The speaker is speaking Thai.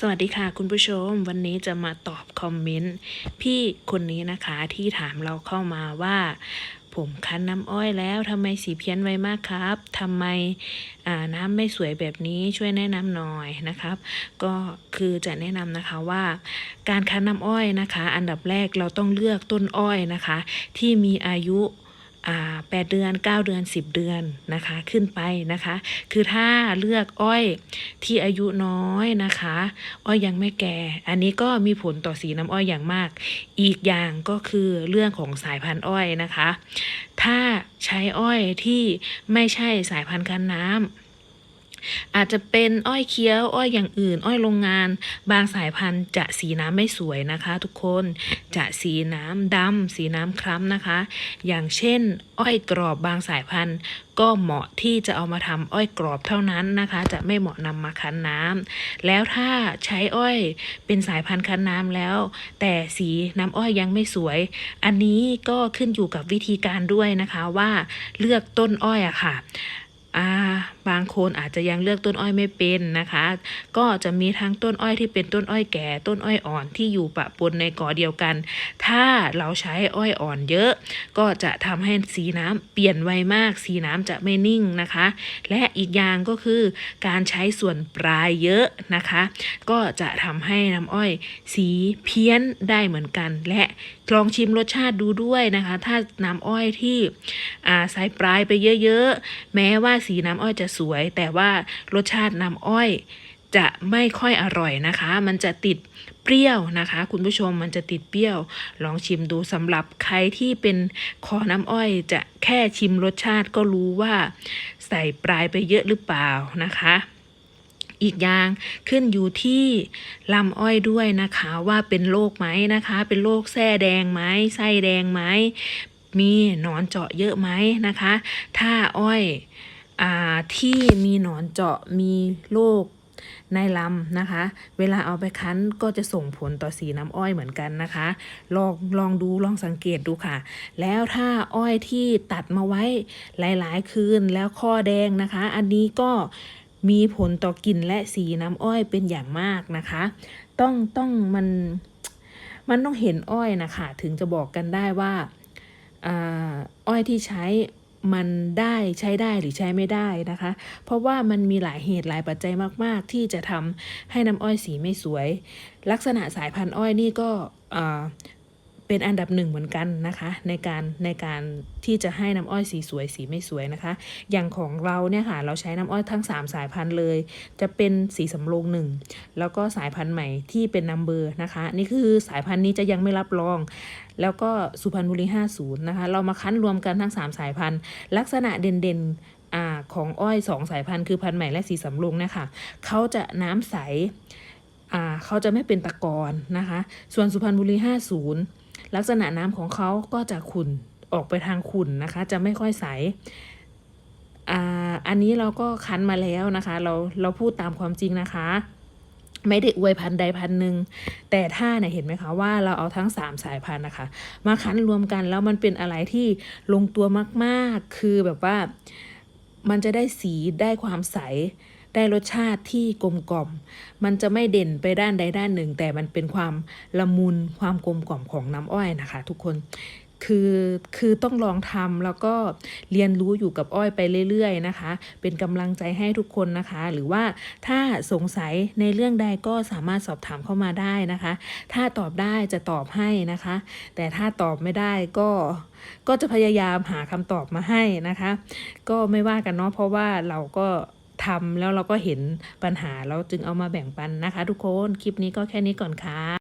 สวัสดีค่ะคุณผู้ชม วันนี้จะมาตอบคอมเมนต์พี่คนนี้นะคะที่ถามเราเข้ามาว่า ผมคั้นน้ำอ้อยแล้วทำไมสีเพี้ยนไวมากครับทำไมน้ำไม่สวยแบบนี้ช่วยแนะนำหน่อยนะครับ ก็คือจะแนะนำนะคะว่า การคั้นน้ำอ้อยนะคะ อันดับแรกเราต้องเลือกต้นอ้อยนะคะ ที่มีอายุ แปดเดือน 9 เดือน 10 เดือนนะคะขึ้นไปนะคะ คือถ้าเลือกอ้อยที่อายุน้อยนะคะ อ้อยยังไม่แก่ อันนี้ก็มีผลต่อสีน้ำอ้อยอย่างมาก อีกอย่างก็คือเรื่องของสายพันธุ์อ้อยนะคะ ถ้าใช้อ้อยที่ไม่ใช่สายพันธุ์คันน้ำ อาจจะเป็นอ้อยเคี้ยว อ้อยอย่างอื่น อ้อยโรงงาน บางสายพันธุ์จะสีน้ำไม่สวยนะคะ ทุกคนจะสีน้ำดำสีน้ำคล้ำนะคะ อย่างเช่น อ้อยกรอบบางสายพันธุ์ ก็เหมาะที่จะเอามาทำอ้อยกรอบเท่านั้นนะคะ จะไม่เหมาะนำมาคั้นน้ำแล้วถ้าใช้อ้อยเป็นสายพันธุ์คั้นน้ำแล้ว แต่สีน้ำอ้อยยังไม่สวย อันนี้ก็ขึ้นอยู่กับวิธีการด้วยนะคะว่าเลือกต้นอ้อยอะค่ะ อ่าบางคนอาจจะยังเลือกต้นอ้อยไม่เป็นนะคะ ก็จะมีทั้งต้นอ้อยที่เป็นต้นอ้อยแก่ ต้นอ้อยอ่อนที่อยู่ปะปนในกอเดียวกัน ถ้าเราใช้อ้อยอ่อนเยอะ ก็จะทำให้สีน้ำเปลี่ยนไวมาก สีน้ำจะไม่นิ่งนะคะ และอีกอย่างก็คือการใช้ส่วนปลายเยอะนะคะ ก็จะทำให้น้ำอ้อยสีเพี้ยนได้เหมือนกันและ ลองชิมรสชาติดูด้วยนะคะ ถ้าน้ำอ้อยที่อ่าใส่ปลายไปเยอะๆ แม้ว่าสีน้ำอ้อยจะสวย แต่ว่ารสชาติน้ำอ้อยจะไม่ค่อยอร่อยนะคะ มันจะติดเปรี้ยวนะคะ คุณผู้ชมมันจะติดเปรี้ยว ลองชิมดูสำหรับใครที่เป็นคอน้ำอ้อย จะแค่ชิมรสชาติก็รู้ว่า ใส่ปลายไปเยอะหรือเปล่านะคะ อีกอย่างขึ้นอยู่ที่ลำอ้อยด้วยนะคะว่าเป็นโรคไหมนะคะ เป็นโรคแส้แดงไหมไส้แดงไหมมีหนอนเจาะเยอะไหมนะคะ ถ้าอ้อยอ่าที่มีหนอนเจาะมีโรคในลำนะคะ เวลาเอาไปคั้นก็จะส่งผลต่อสีน้ำอ้อยเหมือนกันนะคะ ลองลองดูลองสังเกตดูค่ะ แล้วถ้าอ้อยที่ตัดมาไว้หลาย ๆ คืนแล้วข้อแดงนะคะ อันนี้ก็ มีผลต่อกลิ่นและสีน้ำอ้อยเป็นอย่างมากนะคะ ต้องต้องมันมันต้องเห็นอ้อยนะคะถึงจะบอกกันได้ว่าอ้อยที่ใช้มันได้ใช้ได้หรือใช้ไม่ได้นะคะ เพราะว่ามันมีหลายเหตุหลายปัจจัยมากๆ ที่จะทำให้น้ำอ้อยสีไม่สวย ลักษณะสายพันธุ์อ้อยนี่ก็ เป็นอันดับหนึ่งเหมือนกันนะคะในการในการที่จะให้น้ำอ้อยสีสวยสีไม่สวยนะคะ อย่างของเราเนี่ยค่ะเราใช้น้ำอ้อยทั้ง 3 สายพันธุ์เลย จะเป็นสีสำโรงหนึ่งแล้วก็สายพันธุ์ใหม่ที่เป็นนัมเบอร์นะคะ นี่คือสายพันธุ์นี้จะยังไม่รับรอง แล้วก็สุพรรณบุรี 50 นะคะ เรามาคั้นรวมกันทั้ง 3 สายพันธุ์ ลักษณะเด่นๆอ่าของอ้อย2สายพันธุ์คือพันธุ์ใหม่และสีสำโรงเนะคะเขาจะน้ำใสเขาจะไม่เป็นตะกอนนะคะ ส่วนสุพรรณบุรี 50 ลักษณะน้ำของเขาก็จะขุ่นออกไปทางขุ่นนะคะ จะไม่ค่อยใสอ่าอันนี้เราก็คั้นมาแล้วนะคะ เราเราพูดตามความจริงนะคะ ไม่ได้อวยพันใดพันหนึ่งแต่ถ้าเนี่ยเห็นไหมคะว่าเราเอาทั้ง 3 สายพันธุ์นะคะ มาคั้นรวมกันแล้วมันเป็นอะไรที่ลงตัวมากๆ คือแบบว่ามันจะได้สีได้ความใส ได้รสชาติที่กลมกล่อม มันจะไม่เด่นไปด้านใดด้านหนึ่ง แต่มันเป็นความละมุนความกลมกล่อมของน้ำอ้อยนะคะ ทุกคนคือคือต้องลองทำแล้วก็เรียนรู้อยู่กับอ้อยไปเรื่อยๆนะคะ เป็นกำลังใจให้ทุกคนนะคะ หรือว่าถ้าสงสัยในเรื่องใดก็สามารถสอบถามเข้ามาได้นะคะ ถ้าตอบได้จะตอบให้นะคะ แต่ถ้าตอบไม่ได้ก็ก็จะพยายามหาคำตอบมาให้นะคะ ก็ไม่ว่ากันเนาะเพราะว่าเราก็ ทำแล้วเราก็เห็นปัญหาเราจึงเอามาแบ่งปันนะคะ ทุกคน คลิปนี้ก็แค่นี้ก่อนค่ะ